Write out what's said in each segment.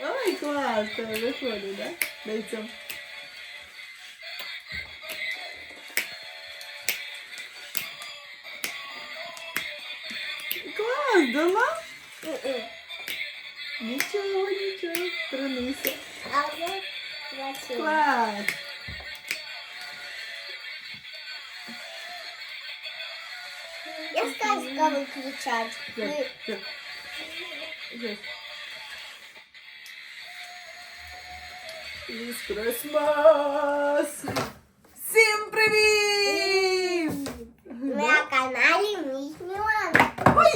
Ой, клас, тебе виходить, да? Дай цьому. Клас, дала? Нічого, нічого, красиво. Клас. Я сказка выключать. Так, Мы- так. Yes. It's Christmas! Всім привіт! Мы на канале Мисс Милана. Ой!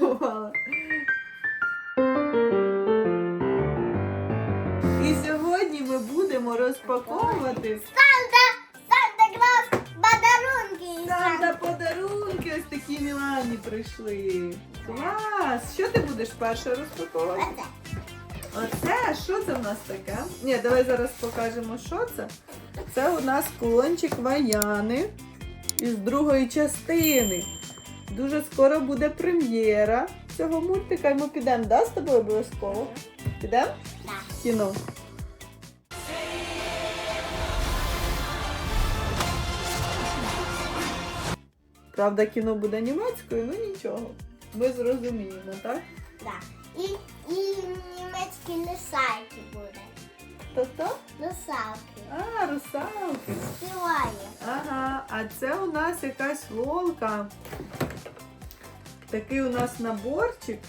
упала. І сьогодні ми будемо розпаковувати Санта, Санта Клаус, Санта подарунки. Ось такі Мілані прийшли. Клас! Що ти будеш перше розпаковувати? Оце що це в нас таке? Ні, давай зараз покажемо, що це. Це у нас кулончик Ваяни із другої частини. Дуже скоро буде прем'єра цього мультика, і ми підемо, да, з тобою обов'язково? Підемо? Да. Кіно. Правда, кіно буде німецькою, ну нічого. Ми зрозуміємо, так? Да. І, і німецькі лисайки буде. То-то? Лисалки. А, русалки. Співає. Ага, а це у нас якась волка. Такий у нас наборчик.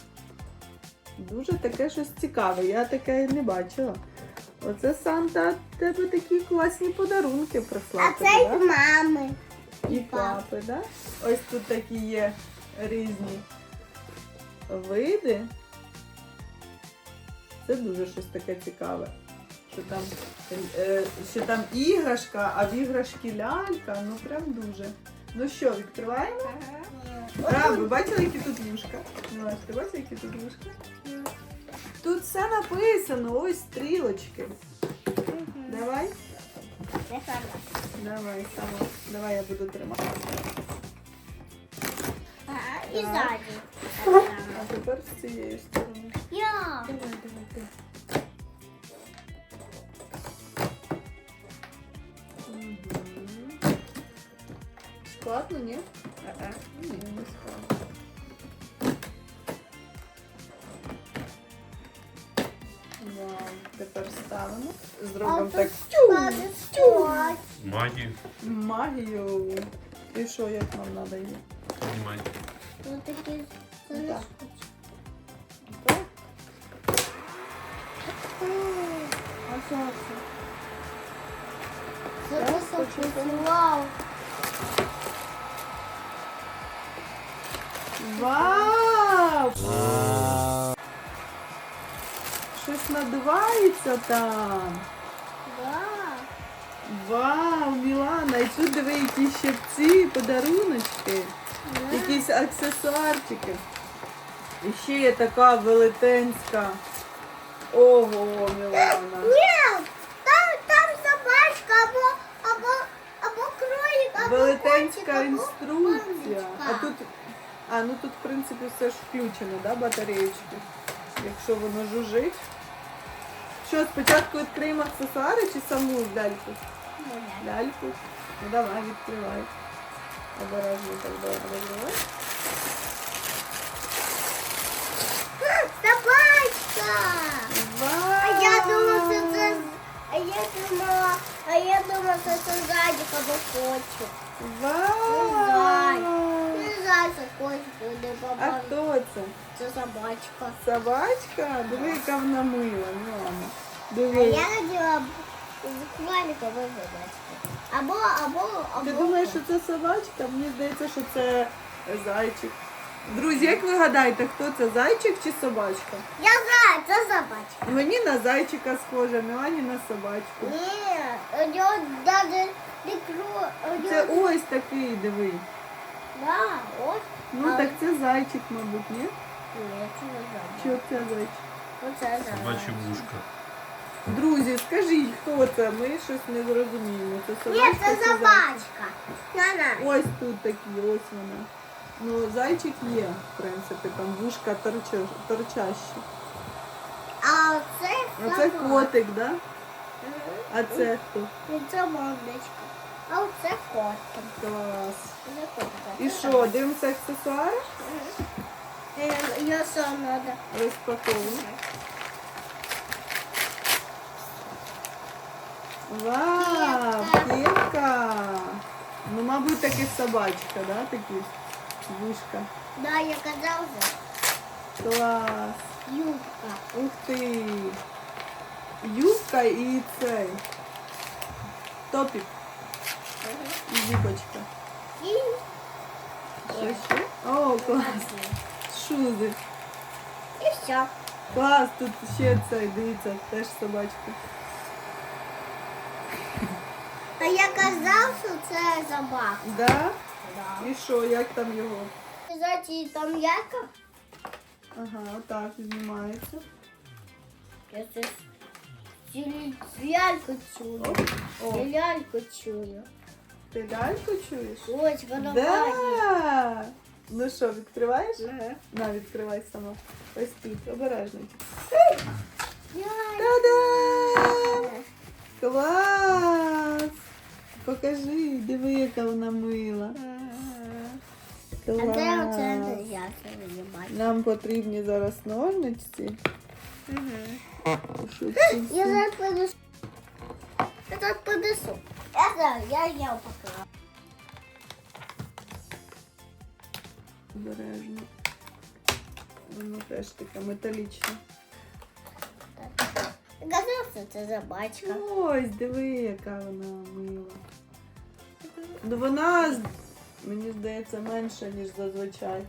Дуже таке щось цікаве. Я таке не бачила. Оце Санта тебе такі класні подарунки прислав. А це від мами. І папи. да? Ось тут такі є різні види. Це дуже щось таке цікаве. Що там, е, що там іграшка, а в іграшки лялька, ну прям дуже. Ну що, відкриваємо? А, ви бачили, які тут ліжка? Милаш, ти бачила, які тут ліжка? Тут все написано, ось стрілочки. Давай, давай, сама. Давай я буду тримати. І ззаді. А тепер з цієї сторони. Я. Давай, давай, ти. Мгм. Складно, ні? Ага. Ні, не складно. Вау, тепер ставимо. Зробимо так Спать. Магию. Магію. І що, як нам треба її? Понимаю. Ось такі Так. Так. А що це? Це Вау. Вау! Щось надувається там. Да. Вау, Мілана, і тут диви які щепці, подаруночки, якісь аксесуарчики. І ще є така велетенська. Ого, Мілана. Ні, там, там собачка або, або, або кролик, або Велетенська котик, або інструкція. А тут, а ну тут, в принципі, все ж включено, да, батареєчки, якщо воно жужить. Що, спочатку відкриємо аксесуари чи саму ляльку? Ляльку. Ну давай, відкривай. Обережно так добре. Собачка! Вау! А я думала, що це... А я думала, а я думала, що це зайчик або котик. Вау! Знаю, буде, А баба. хто це? Це собачка. Собачка? Диви, яка вона мила, Мілана. А Диви. я наділа буквально собачка. Або, або, або... Ти думаєш, що це собачка? Мені здається, що це зайчик. Друзі, як ви гадаєте, хто це зайчик чи собачка? Я знаю, це собачка. Мені на зайчика схоже, Мілані на собачку. Ні, у нього навіть не кру... у Це нього... ось такий, диви. Да, ось. Ну А- так це зайчик, мабуть, ні? Ні, це не собачка. Чи це зайчик? Оце собачка. вушко. Друзі, скажіть, хто це? Ми щось не зрозуміємо. Це Ні, собачка це чи зайчик? собачка. На-на. Ось тут такі, ось вона. Ну, зайчик є, в принципі, там вушка торча- торчащі. А це Оце собака. котик, да? А це хто? І це мордочка. А оце котик. Клас. Це котик. І що, дивимося аксесуари? Я сам надо. Розпаковуємо. Вау, кепка! Ну, мабуть, таки собачка, да, такі вушка. Да, я казав вже. Клас. Юбка. Ух ти. Юбка і цей. Топік і юбочка. Що? О, клас. Шузи. І все. Клас, тут ще цей, дивіться, теж собачка. А я казав, що це собака. Да? Да. І що, як там його? Знаєте, там яка? Ага, отак знімається. Я це ляльку чую. О, Я ляльку чую. Ти ляльку чуєш? Ось вона Да! Ну що, відкриваєш? Ага. На, відкривай сама. Ось тут, обережно. Та-дам! Клас! Покажи, диви, яка вона мила. А де оце я не бачу. Нам потрібні зараз ножниці. Це Я зараз подесу. Я зараз подесу. Я знаю, я я поклала. Обережно. Воно теж таке металічне. Казав, це собачка. Ось, диви, яка вона мила. Ну вона, мені здається, менша, ніж зазвичай.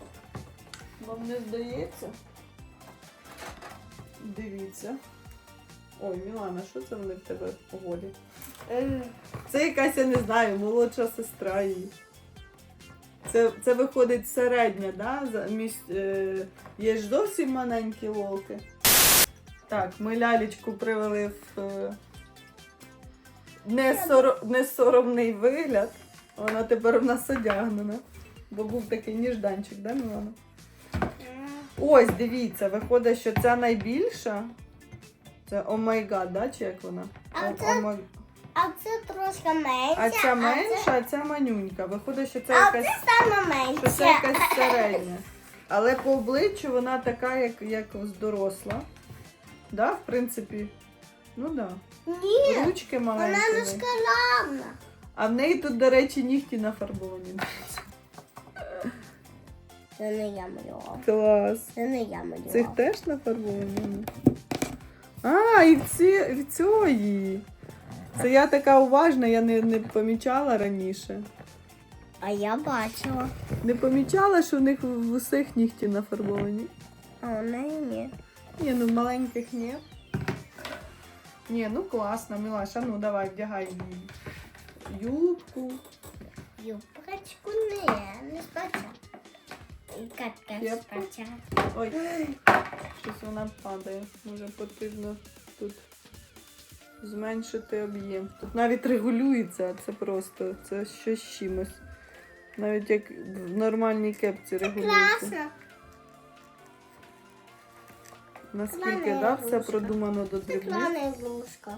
Вам не здається? Дивіться. Ой, Мілана, що це вони в тебе голі? Це якась, я не знаю, молодша сестра її. Це, це виходить середня, да? Замість, е, є ж зовсім маленькі лолки. Так, ми лялечку привели в е, несоро, несоромний вигляд. Вона тепер в нас одягнена. Бо був такий ніжданчик, да, Мілана? Ось, дивіться, виходить, що ця найбільша. Це омайгад, да? Чи як вона? А О- це А це трошки менше. а ця менша, а ця манюнька. Виходить, що це А якась, це саме що це якась середня. Але по обличчю вона така, як, як доросла. Да, в принципі. Ну да. Ні, Ручки вона не шкаладна. А в неї тут, до речі, нігті нафарбовані. Це не я малював. Клас. Це не я малював. Цих теж нафарбовані? А, і в ці, в цієї. Це я така уважна, я не, не помічала раніше. А я бачила. Не помічала, що в них в усіх нігті нафарбовані. А у неї ні. Ні, ну маленьких ні. Ні, ну класно, Мілаша, ну давай, вдягай їй юбку. Юбочку не, не спочатку. І катка Кепку? спочатку. Ой, щось вона падає. Може потрібно тут зменшити об'єм. Тут навіть регулюється, це просто це щось з чимось. Навіть як в нормальній кепці регулюється. Класно. Наскільки да, все продумано до Це дрібних. клана ігрушка.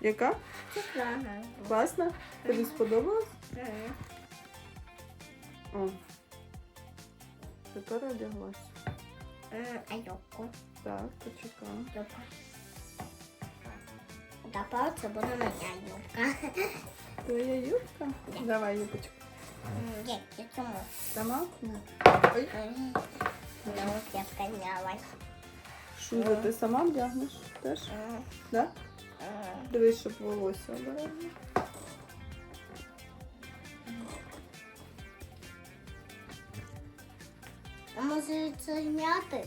Яка? Це клана. Класна? Тобі сподобалось? Ага. О. Тепер одяглась. М, А юбку? Так, почекай. Юбка. Тепер це буде моя юбка. Твоя юбка? Давай юбочку. Є, я? Сама? Ну. Ой. М, Ну, я сканялась. Шузи ти сама вдягнеш? Теж? Да? Дивись, щоб волосся обережно. А може це зняти?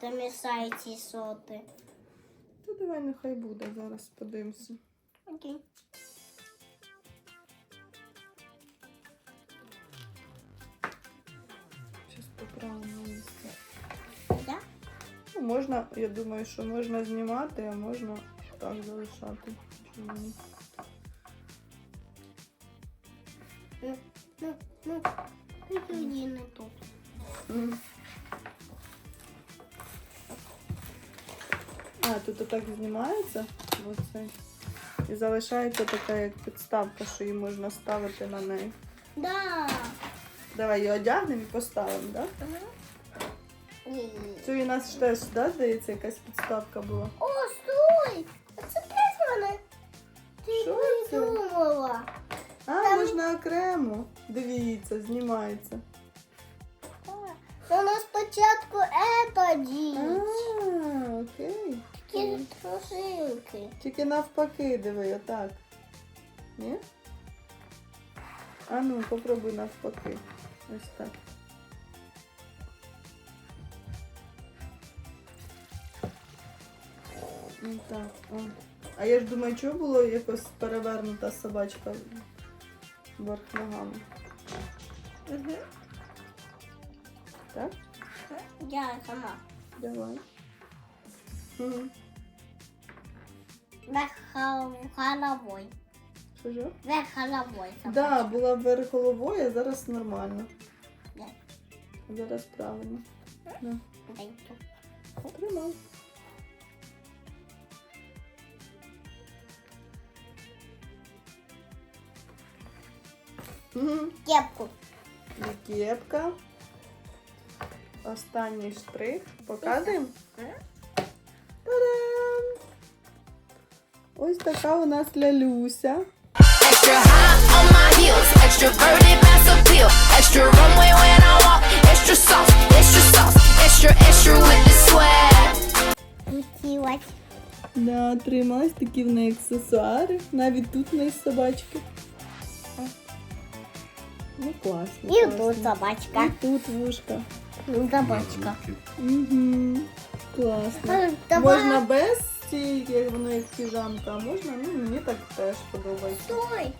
Це мішає ці соти. Давай нехай буде, зараз подивимося. Окей. Зараз поправимо місце. Да? Ну, можна, я думаю, що можна знімати, а можна так залишати. Чому ні? Ну, ну, ну. Не тут. А, тут отак знімається оце. І залишається така як підставка, що її можна ставити на неї. Да. Давай її одягнемо і поставимо, так? Да? Ні. Це у нас ж теж, да, здається, якась підставка була. О, стой! Це теж мене. Ти Що це? придумала. А, Там- можна окремо. Дивіться, знімається. Ну, на спочатку это А, діть. окей. Такі. Тільки навпаки, диви, отак. Ні? А ну, попробуй навпаки. Ось так. Ну так. О. А я ж думаю, чого було якось перевернута собачка вверх ногами. Угу. Так? Я сама. Давай. Угу. Вверх головой. Що ж? Вверх головой. Так, да, була вверх головою, а зараз нормально. Да. Зараз правильно. Дай тут. Кепку. І кепка. Останній штрих. Показуємо. Extra with the swag. Крутилась. Да, трималась такі в неї аксесуари. Навіть тут в неї собачки. Ну класно. І класно. тут собачка. І тут вушка. Ну, собачка. Угу. Класно. Давай. Можна без цієї, як воно як піжамка, а можна, ну мені так теж подобається. Стой.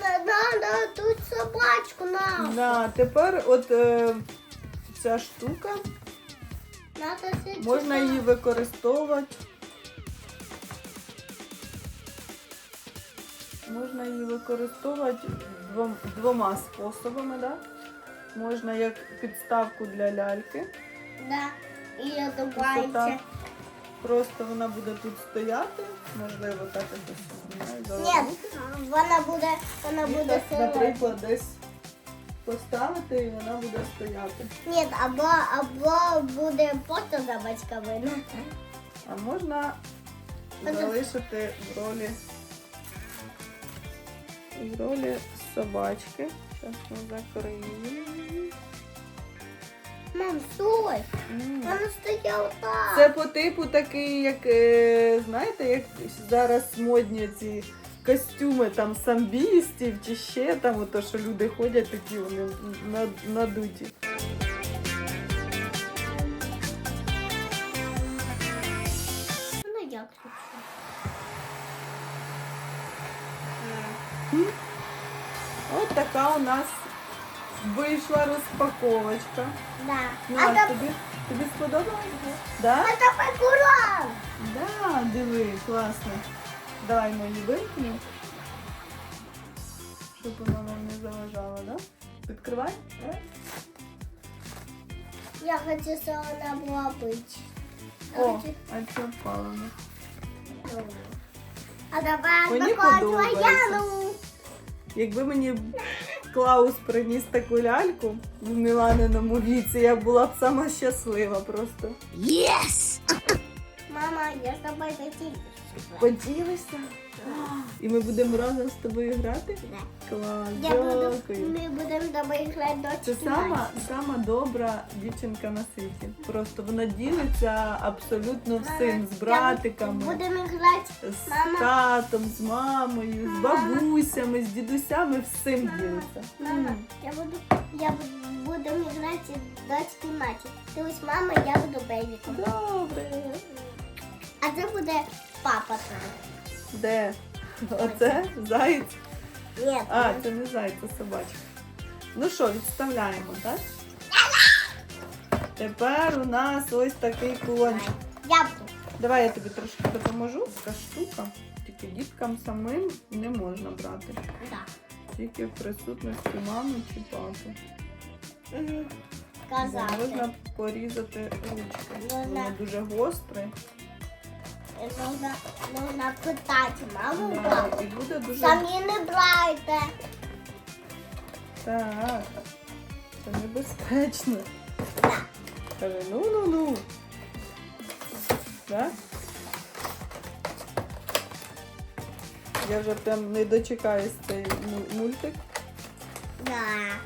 Надо тут собачку на. Да, тепер от е, ця штука, Надо сидіти. можна її використовувати. Можна її використовувати двом- двома способами, да? Можна як підставку для ляльки. Да. І Висота. одувається. Просто вона буде тут стояти, можливо, так якось Ні, вона буде, вона І буде так, наприклад, десь поставити і вона буде стояти. Ні, або, або буде просто собачка видно. А можна Ага. залишити в ролі в ролі собачки. Зараз ми закриємо. Мам, стой! Вона стояла так. Це по типу такий, як е, знаєте, як зараз модні ці костюми там самбістів чи ще там, ото, що люди ходять такі вони надуті. Як тут? От така у нас вийшла розпаковочка. Да. Ну, а а там тобі, тобі сподобалось? Да? а там фігура. Да, диви, класно. Давай ми її вимкнемо. Щоб вона нам не заважала, да? Відкривай. Я хочу, щоб вона була бить. Я О, хочу- а це впало. ну. А давай Мені покажу подобається. Яну. Якби мені Клаус приніс таку ляльку в Міланиному віці, я була б сама щаслива просто. Yes! Мама, я з тобою хотіла. Поділися. І ми будемо разом з тобою грати? Клас, дякую. ми будемо тобою грати до Це 14. сама, сама добра дівчинка на світі. Просто вона ділиться абсолютно всім з братиками, Будемо грати. з татом, з мамою, з бабусями, з дідусями, всім ділиться. Мама, я буду, я буду, будемо грати до 14. Ти ось мама, я буду бейбіком. Добре. А це буде папа там. Де? Оце заєць? Ні, А, це не заєць, це собачка. Ну що, відставляємо, так? Тепер у нас ось такий кулончик. я буду. Давай я тобі трошки допоможу. Така штука. Тільки діткам самим не можна брати. Да. Тільки в присутності мами чи папи. Казати. Можна порізати ручки. Можна. Вони дуже гострі. Можна, можна питати маму, Да, і буде дуже. Самі не брайте. Так. Це небезпечно. Каже, ну ну ну. Так? Я вже прям не дочекаюсь цей мультик, Да.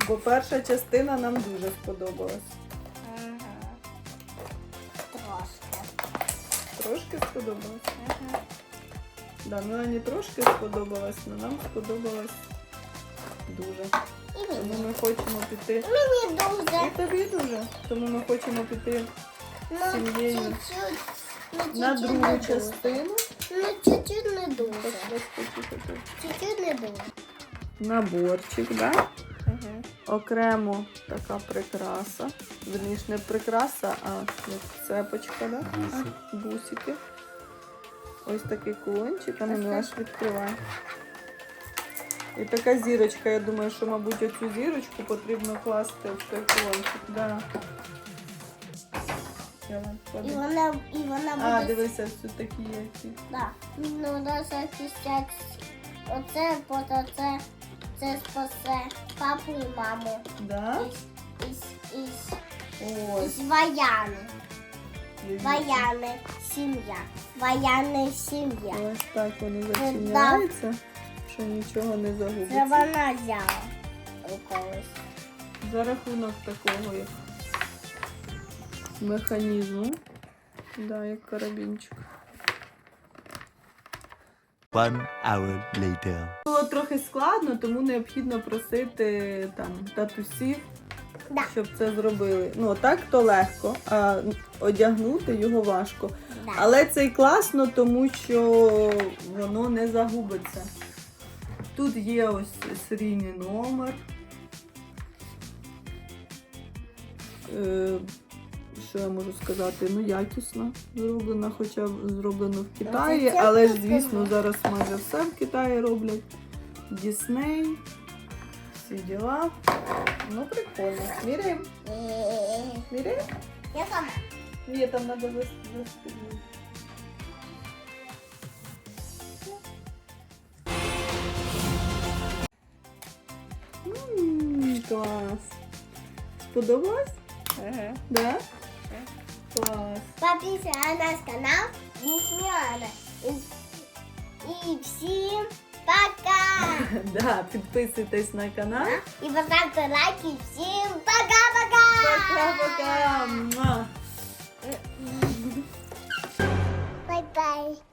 бо перша частина нам дуже сподобалась. Трошки сподобалась? Да, ну не трошки сподобалась, але нам сподобалось дуже. І Тому мені. ми хочемо піти. Мені дуже. І тобі дуже. Тому ми хочемо піти Ну, сім'єю чуть-чуть. Ну, на чуть-чуть другу не дуже. частину. Ну, чуть-чуть не дуже. Ось, ось такі такі. Чуть-чуть не дуже. Наборчик, да? Окремо така прикраса. Верніше не прикраса, а як цепочка, да? Бусик. Бусики. Ось такий кулончик, а ну аж відкривай. І така зірочка. Я думаю, що, мабуть, оцю зірочку потрібно класти в цей кулончик. Да. І вона, і вона А, дивися, ось такі які. Да. Ну, да, захистять. Оце, от оце, це спасе папу і маму. Да? Із, із, Ось. із дивіться. Вояни сім'я. Вояни сім'я. Ось так вони зачиняються, що нічого не Це загубиться. вона взяла у когось. За рахунок такого як механізму. Да, як карабінчик. One hour later. Було трохи складно, тому необхідно просити там татусів, Да. щоб це зробили. Ну, так то легко, а одягнути його важко. Да. Але це й класно, тому що воно не загубиться. Тут є ось серійний номер. Е, що я можу сказати? Ну, якісно зроблено, хоча зроблено в Китаї, але ж, звісно, зараз майже все в Китаї роблять. Дісней, всі діла. Ну, прикольно. Міряємо? Міряємо? Я сама. Ні, там треба застегнути. Клас. Сподобалось? Ага. Да? Класс. Подписывайтесь на наш канал. Не смело. И всем пока! Да, подписывайтесь на канал. И поставьте лайки. Всем пока-пока! Пока-пока! Bye-bye.